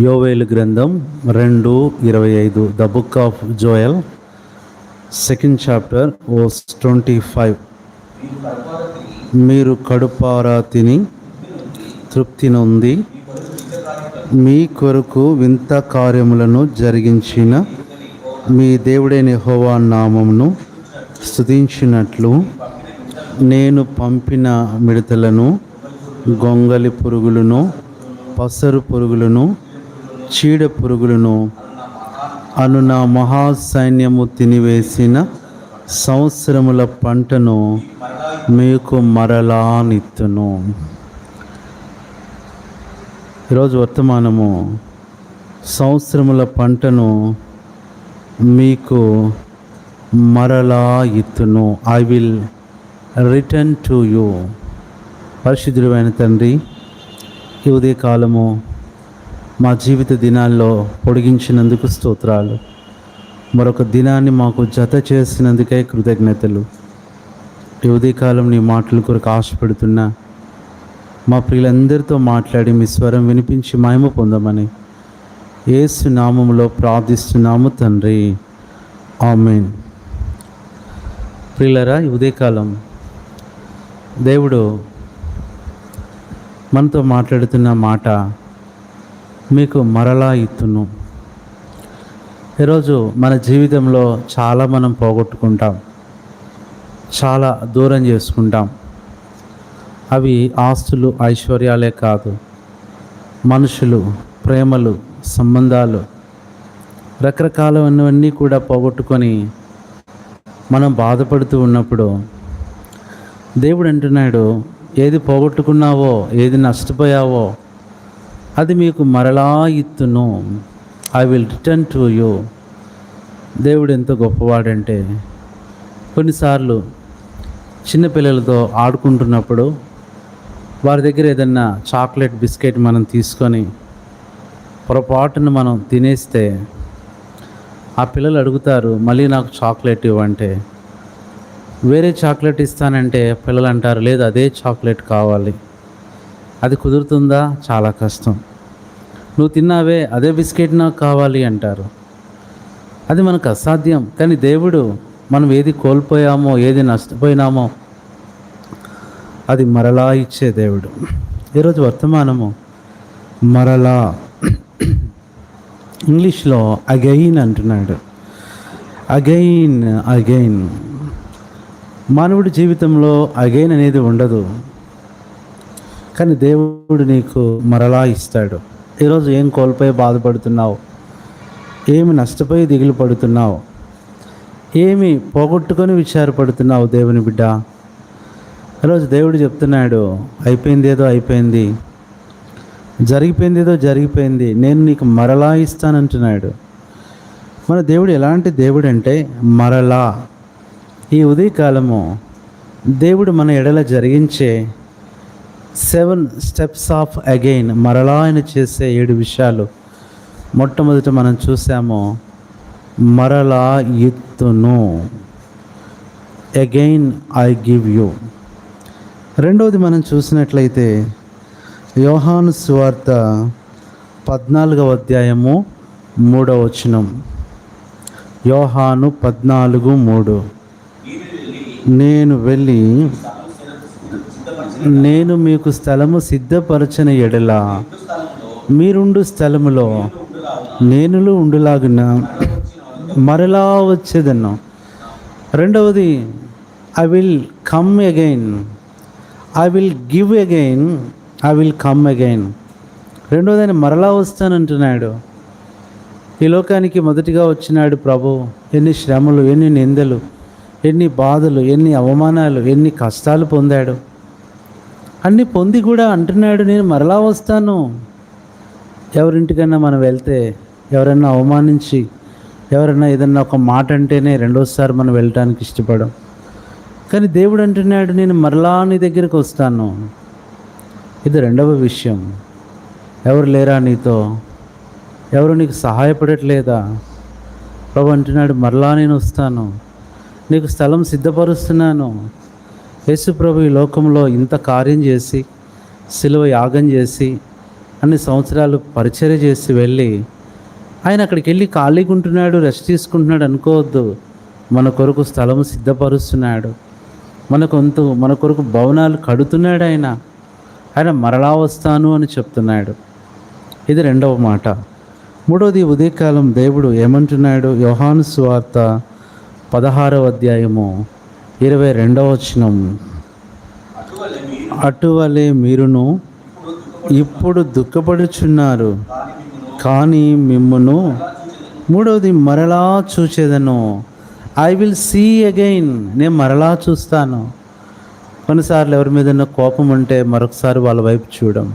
యోవేలు గ్రంథం రెండు ఇరవై ఐదు the book of Joel second chapter verse twenty five. మీరు కడుపారా తిని తృప్తి నొంది మీ కొరకు వింత కార్యములను జరిగించిన మీ దేవుడైన హోవా నామమును స్థుతించినట్లు నేను పంపిన మిడతలను గొంగలి పురుగులను పసరు పురుగులను చీడ పురుగులను అను నా మహాసైన్యము తినివేసిన సంవత్సరముల పంటను మీకు మరలా నిత్తును ఈరోజు వర్తమానము సంవత్సరముల పంటను మీకు మరలా ఇత్తును I will return to you పరిశుద్ధుడైన తండ్రి ఈ ఉదయకాలము మా జీవిత దినాల్లో పొడిగించినందుకు స్తోత్రాలు. మరొక దినాన్ని మాకు జత చేసినందుకే కృతజ్ఞతలు. ఉదయకాలం నీ మాటల కొరకు ఆశపడుతున్నా మా ప్రియులందరితో మాట్లాడి మీ స్వరం వినిపించి మహిమ పొందమని ఏసు నామములో ప్రార్థిస్తున్నాము తండ్రి. ఆమెన్. ప్రియులరా ఉదయకాలం దేవుడు మనతో మాట్లాడుతున్న మాట మీకు మరలా ఇత్తును. ఈరోజు మన జీవితంలో చాలా మనం పోగొట్టుకుంటాం. చాలా దూరం చేసుకుంటాం. అవి ఆస్తులు ఐశ్వర్యాలే కాదు. మనుషులు ప్రేమలు సంబంధాలు రకరకాలవన్నీ కూడా పోగొట్టుకొని మనం బాధపడుతూ ఉన్నప్పుడు దేవుడు అంటున్నాడు ఏది పోగొట్టుకున్నావో ఏది నష్టపోయావో అది మీకు మరలా ఇత్తును. I will return to you దేవుడు ఎంత గొప్పవాడంటే కొన్నిసార్లు చిన్నపిల్లలతో ఆడుకుంటున్నప్పుడు వారి దగ్గర ఏదన్నా చాక్లెట్ బిస్కెట్ మనం తీసుకొని పొరపాటున మనం తినేస్తే ఆ పిల్లలు అడుగుతారు మళ్ళీ నాకు చాక్లెట్ ఇవ్వంటే. వేరే చాక్లెట్ ఇస్తానంటే పిల్లలు అంటారు లేదు అదే చాక్లెట్ కావాలి. అది కుదురుతుందా? చాలా కష్టం. నువ్వు తిన్నావే అదే బిస్కెట్ నాకు కావాలి అంటారు. అది మనకు అసాధ్యం కానీ దేవుడు మనం ఏది కోల్పోయామో ఏది నష్టపోయినామో అది మరలా ఇచ్చే దేవుడు. ఈరోజు వర్తమానము మరలా ఇంగ్లీష్లో అగైన్ అంటున్నాడు. Again again. మానవుడి జీవితంలో అగైన్ అనేది ఉండదు కానీ దేవుడు నీకు మరలా ఇస్తాడు. ఈరోజు ఏం కోల్పోయి బాధపడుతున్నావు? ఏమి నష్టపోయి దిగులు పడుతున్నావు? ఏమి పోగొట్టుకొని విచారపడుతున్నావు దేవుని బిడ్డ? ఈరోజు దేవుడు చెప్తున్నాడు అయిపోయింది ఏదో అయిపోయింది. జరిగిపోయింది ఏదో జరిగిపోయింది. నేను నీకు మరలా ఇస్తానంటున్నాడు. మన దేవుడు ఎలాంటి దేవుడు అంటే మరలా. ఈ ఉదయకాలము దేవుడు మన ఎడల జరిగించే సెవెన్ స్టెప్స్ ఆఫ్ అగైన్ మరలా ఆయన చేసే ఏడు విషయాలు మొట్టమొదట మనం చూసాము మరలా ఎత్తును. అగైన్ ఐ గివ్ యూ రెండవది మనం చూసినట్లయితే యోహాను సువార్త పద్నాలుగవ అధ్యాయము మూడవ వచనం. యోహాను పద్నాలుగు మూడు. నేను వెళ్ళి నేను మీకు స్థలము సిద్ధపరచిన ఎడలా మీరుండు స్థలములో నేనులు ఉండులాగున మరలా వచ్చేదన్ను. రెండవది I will come again I will give again I will come again రెండవది ఆయన మరలా వస్తానంటున్నాడు. ఈ లోకానికి మొదటిగా వచ్చినాడు ప్రభు. ఎన్ని శ్రమలు ఎన్ని నిందలు ఎన్ని బాధలు ఎన్ని అవమానాలు ఎన్ని కష్టాలు పొందాడు. అన్ని పొంది కూడా అంటున్నాడు నేను మరలా వస్తాను. ఎవరింటికైనా మనం వెళ్తే ఎవరైనా అవమానించి ఎవరైనా ఏదన్నా ఒక మాట అంటేనే రెండోసారి మనం వెళ్ళటానికి ఇష్టపడం. కానీ దేవుడు అంటున్నాడు నేను మరలా నీ దగ్గరికి వస్తాను. ఇది రెండవ విషయం. ఎవరు లేరా నీతో? ఎవరు నీకు సహాయపడట్లేదా? ప్రభు అంటున్నాడు మరలా నేను వస్తాను. నీకు స్థలం సిద్ధపరుస్తున్నాను. యేసుప్రభు ఈ లోకంలో ఇంత కార్యం చేసి సిలువ యాగం చేసి అన్ని సంవత్సరాలు పరిచర్య చేసి వెళ్ళి ఆయన అక్కడికి వెళ్ళి ఖాళీగా ఉంటున్నాడు రెస్ట్ తీసుకుంటున్నాడు అనుకోవద్దు. మన కొరకు స్థలం సిద్ధపరుస్తున్నాడు. మన కొంత మన కొరకు భవనాలు కడుతున్నాడు ఆయన. ఆయన మరలా వస్తాను అని చెప్తున్నాడు. ఇది రెండవ మాట. మూడవది ఉదయకాలం దేవుడు ఏమంటున్నాడు? యోహాను సువార్త పదహారవ అధ్యాయము. ఇరవై రెండవ వచనం. అటువలే మీరును ఇప్పుడు దుఃఖపడుచున్నారు కానీ మిమ్మును మూడవది మరలా చూచేదను. ఐ విల్ సీ అగైన్ నేను మరలా చూస్తాను. కొన్నిసార్లు ఎవరి మీద కోపం ఉంటే మరొకసారి వాళ్ళ వైపు చూడం.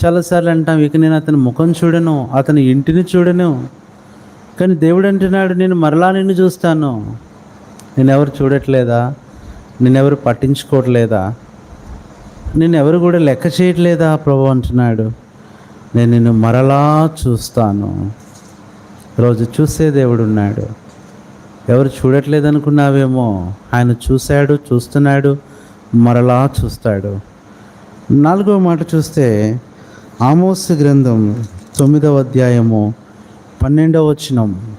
చాలాసార్లు అంటాం ఇక నేను అతని ముఖం చూడను అతని ఇంటిని చూడను. కానీ దేవుడు అంటున్నాడు నేను మరలా నిన్ను చూస్తాను. నేనెవరు చూడట్లేదా? నేనెవరు పట్టించుకోవట్లేదా? నేను ఎవరు కూడా లెక్క చేయట్లేదా? ప్రభు అంటున్నాడు. నేను నిన్ను మరలా చూస్తాను. రోజు చూసే దేవుడు ఉన్నాడు. ఎవరు చూడట్లేదు అనుకున్నావేమో ఆయన చూశాడు చూస్తున్నాడు మరలా చూస్తాడు. నాలుగో మాట చూస్తే ఆమోస్ గ్రంథం తొమ్మిదవ అధ్యాయము పన్నెండవ వచనం.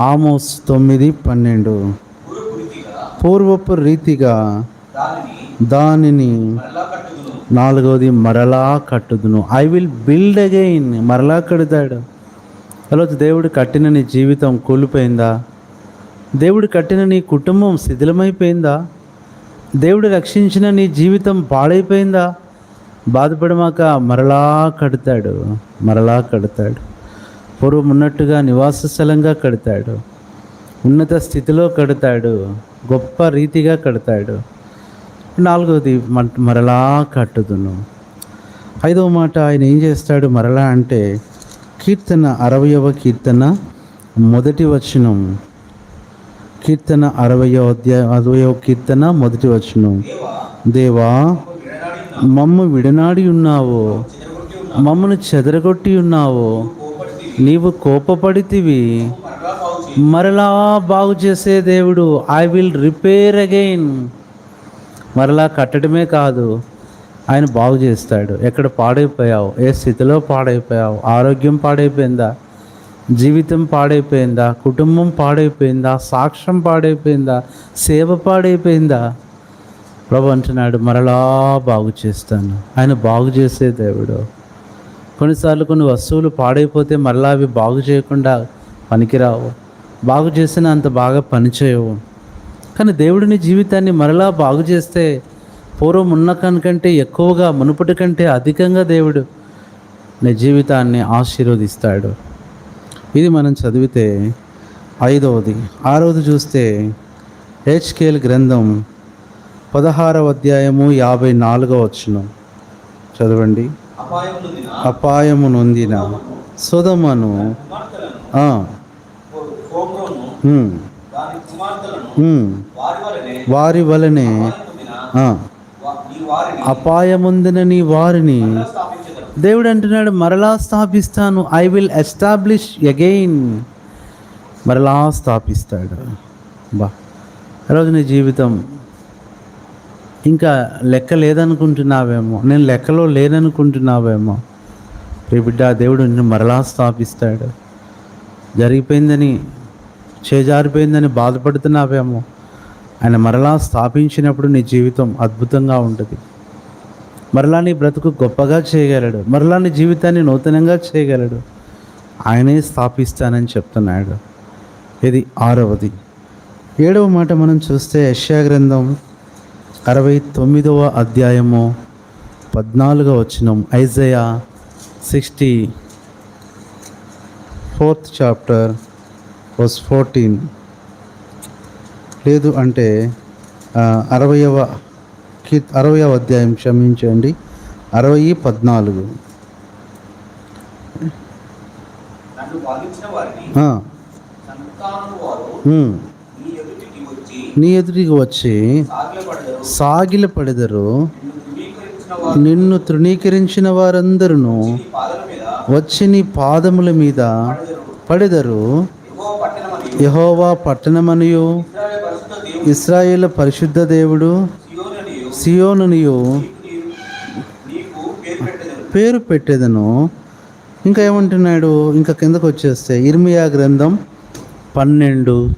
ఆమోస్ తొమ్మిది పన్నెండు. పూర్వపు రీతిగా దానిని నాలుగవది మరలా కట్టుదును. ఐ విల్ బిల్డ్ అగైన్ మరలా కడతాడు. తర్వాత దేవుడు కట్టిన నీ జీవితం కూలిపోయిందా? దేవుడు కట్టిన నీ కుటుంబం శిథిలమైపోయిందా? దేవుడు రక్షించిన నీ జీవితం పాడైపోయిందా? బాధపడమాక మరలా కడతాడు. మరలా కడతాడు. పూర్వం ఉన్నట్టుగా నివాస స్థలంగా కడతాడు. ఉన్నత స్థితిలో కడతాడు. గొప్ప రీతిగా కడతాడు. నాలుగవది మరలా కట్టుదును. ఐదవ మాట ఆయన ఏం చేస్తాడు మరలా అంటే కీర్తన అరవయవ కీర్తన మొదటి వచనం. కీర్తన అరవయో అధ్యాయ అరవయవ కీర్తన మొదటి వచనం. దేవా మమ్మ విడనాడి ఉన్నావో. మమ్మను చెదరగొట్టి ఉన్నావో. నీవు కోపపడితివి మరలా బాగు చేసే దేవుడు ఐ విల్ రిపేర్ అగైన్ మరలా కట్టడమే కాదు ఆయన బాగు చేస్తాడు. ఎక్కడ పాడైపోయావు? ఏ స్థితిలో పాడైపోయావు? ఆరోగ్యం పాడైపోయిందా? జీవితం పాడైపోయిందా? కుటుంబం పాడైపోయిందా? సాక్ష్యం పాడైపోయిందా? సేవ పాడైపోయిందా? ప్రభు అంటున్నాడు మరలా బాగు చేస్తాను. ఆయన బాగు చేసే దేవుడు. కొన్నిసార్లు కొన్ని వస్తువులు పాడైపోతే మరలా అవి బాగు చేయకుండా పనికిరావు. బాగు చేసిన అంత బాగా పనిచేయవు. కానీ దేవుడిని జీవితాన్ని మరలా బాగు చేస్తే పూర్వం ఉన్న కనుకంటే ఎక్కువగా మునుపటి కంటే అధికంగా దేవుడు నీ జీవితాన్ని ఆశీర్వదిస్తాడు. ఇది మనం చదివితే ఐదవది. ఆరవది చూస్తే హెచ్కేల్ గ్రంథం పదహారవ అధ్యాయము యాభై నాలుగవ వచ్చిన చదవండి. అపాయము నొందిన సుధమను వారి వలనే అపాయముందిన నీ వారిని దేవుడు అంటున్నాడు మరలా స్థాపిస్తాను. ఐ విల్ ఎస్టాబ్లిష్ అగైన్ మరలా స్థాపిస్తాడు. బా. ఈరోజు నీ జీవితం ఇంకా లెక్క లేదనుకుంటున్నావేమో? నేను లెక్కలో లేననుకుంటున్నావేమో రే బిడ్డ దేవుడు నిన్ను మరలా స్థాపిస్తాడు. జరిగిపోయిందని చేజారిపోయిందని బాధపడుతున్నావేమో? ఆయన మరలా స్థాపించినప్పుడు నీ జీవితం అద్భుతంగా ఉంటుంది. మరలా నీ బ్రతుకు గొప్పగా చేయగలడు. మరలా నీ జీవితాన్ని నూతనంగా చేయగలడు. ఆయనే స్థాపిస్తానని చెప్తున్నాడు. ఇది ఆరవది. ఏడవ మాట మనం చూస్తే యశ్యా గ్రంథం అరవై తొమ్మిదవ అధ్యాయము పద్నాలుగవ వచనం Isaiah sixty fourth chapter verse fourteen. లేదు అంటే అరవయవ కీ అరవయవ అధ్యాయం క్షమించండి. అరవై పద్నాలుగు. నీ ఎదుటికి వచ్చి సాగిల పడెదరు నిన్ను తృణీకరించిన వారందరూ వచ్చి నీ పాదముల మీద పడెదరు యహోవా పట్టణమనియు పరిశుద్ధ దేవుడు ఇస్రాయేల్ పరిశుద్ధ దేవుడు సియోననియు సియోనునియు పేరు పేరు పెట్టేదను. ఇంకా ఏమంటున్నాడు? ఇంకా కిందకు వచ్చేస్తే ఇర్మియా గ్రంథం పన్నెండు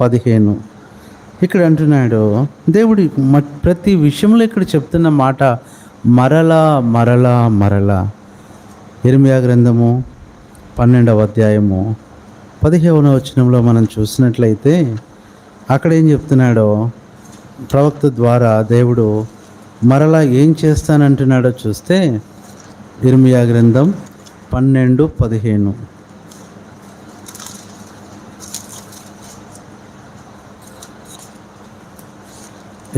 పదిహేను. ఇక్కడ అంటున్నాడు దేవుడి ప్రతి విషయంలో ఇక్కడ చెప్తున్న మాట మరలా మరలా మరలా. ఇర్మియా గ్రంథము పన్నెండవ అధ్యాయము పదిహేనవ వచనంలో మనం చూసినట్లయితే అక్కడ ఏం చెప్తున్నాడో ప్రవక్త ద్వారా దేవుడు మరలా ఏం చేస్తానంటున్నాడో చూస్తే ఇర్మియా గ్రంథం పన్నెండు పదిహేను.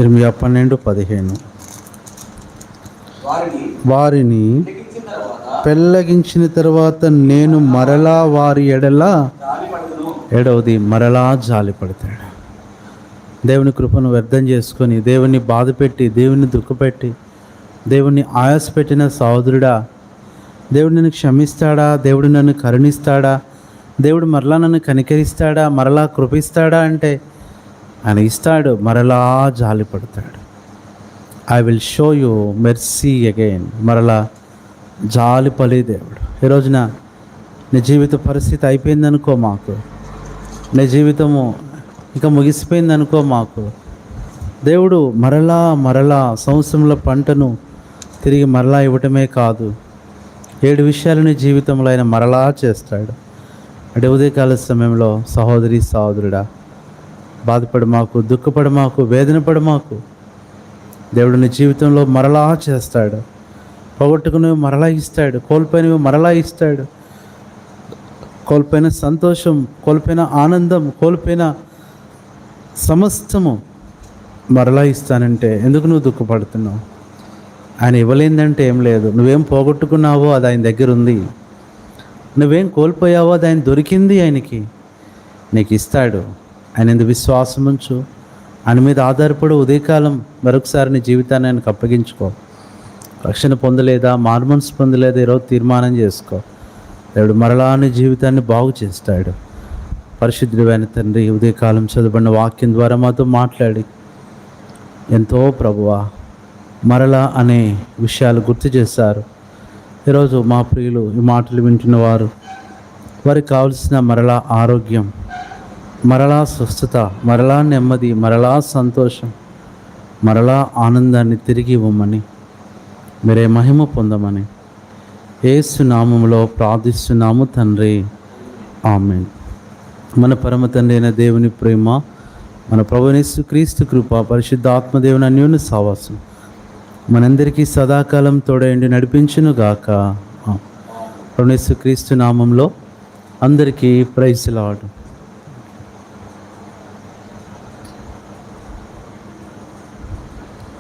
ఇర్మియా పన్నెండు పదిహేను. వారిని పెళ్ళగించిన తర్వాత నేను మరలా వారి ఎడల ఏడవది మరలా జాలి పడతాడు దేవుని కృపను వ్యర్థం చేసుకొని దేవుని బాధపెట్టి దేవుని దుఃఖపెట్టి దేవుని ఆయాసపెట్టిన సహోదరుడా దేవుడు నన్ను క్షమిస్తాడా? దేవుడు నన్ను కరుణిస్తాడా? దేవుడు మరలా నన్ను కనికరిస్తాడా? మరలా కృపిస్తాడా? అంటే ఆయన ఇస్తాడు మరలా జాలి పడతాడు. I will show you mercy again మరలా జాలి పలి దేవుడు. ఈ రోజున నీ జీవిత పరిస్థితి అయిపోయిందనుకో మాకు. నీ జీవితము ఇక ముగిసిపోయిందనుకో మాకు. దేవుడు మరలా మరలా సంవత్సరంలో పంటను తిరిగి మరలా ఇవ్వటమే కాదు ఏడు విషయాలని జీవితంలో ఆయన మరలా చేస్తాడు. అంటే ఉదయకాల సమయంలో సహోదరి సహోదరుడా బాధపడి మాకు దుఃఖపడి మాకు మాకు. దేవుడు నీ జీవితంలో మరలా చేస్తాడు. పోగొట్టుకునేవి మరలా ఇస్తాడు. కోల్పోయినవి మరలా ఇస్తాడు. కోల్పోయిన సంతోషం కోల్పోయిన ఆనందం కోల్పోయిన సమస్తము మరలా ఇస్తానంటే ఎందుకు నువ్వు దుఃఖపడుతున్నావు? ఆయన ఇవ్వలేదంటే ఏం లేదు. నువ్వేం పోగొట్టుకున్నావో అది ఆయన దగ్గర ఉంది నువ్వేం కోల్పోయావో అది ఆయన దొరికింది ఆయనకి. నీకు ఇస్తాడు ఆయన ఎందుకు విశ్వాసం ఉంచు. ఆయన మీద ఆధారపడి ఉదయకాలం మరొకసారి నీ జీవితాన్ని ఆయనకు అప్పగించుకో. రక్షణ పొందలేదా మార్మన్స్ పొందలేదా ఈరోజు తీర్మానం చేసుకో. దేవుడు మరలా నీ జీవితాన్ని బాగు చేస్తాడు. పరిశుద్ధుడైన తండ్రి ఉదయకాలం చదువుబడిన వాక్యం ద్వారా మాతో మాట్లాడి. ఎంతో ప్రభువా మరలా అనే విషయాలు గుర్తు చేశారు. ఈరోజు మా ప్రియులు ఈ మాటలు వింటున్న వారు వారికి కావలసిన మరలా ఆరోగ్యం మరలా స్వస్థత మరలా నెమ్మది మరలా సంతోషం మరలా ఆనందాన్ని తిరిగి ఇవ్వమని మీరే మహిమ పొందమని ఏసు నామములో ప్రార్థిస్తున్నాము తండ్రి. ఆమె మన పరమ తండ్రి అయిన దేవుని ప్రేమ మన ప్రభునేసు క్రీస్తు కృప పరిశుద్ధాత్మదేవుని అన్యోన్య సావాసం మనందరికీ సదాకాలం తోడయండి నడిపించును గాక. ప్రభునేసు క్రీస్తు నామంలో అందరికీ ప్రైజ్ లాడు.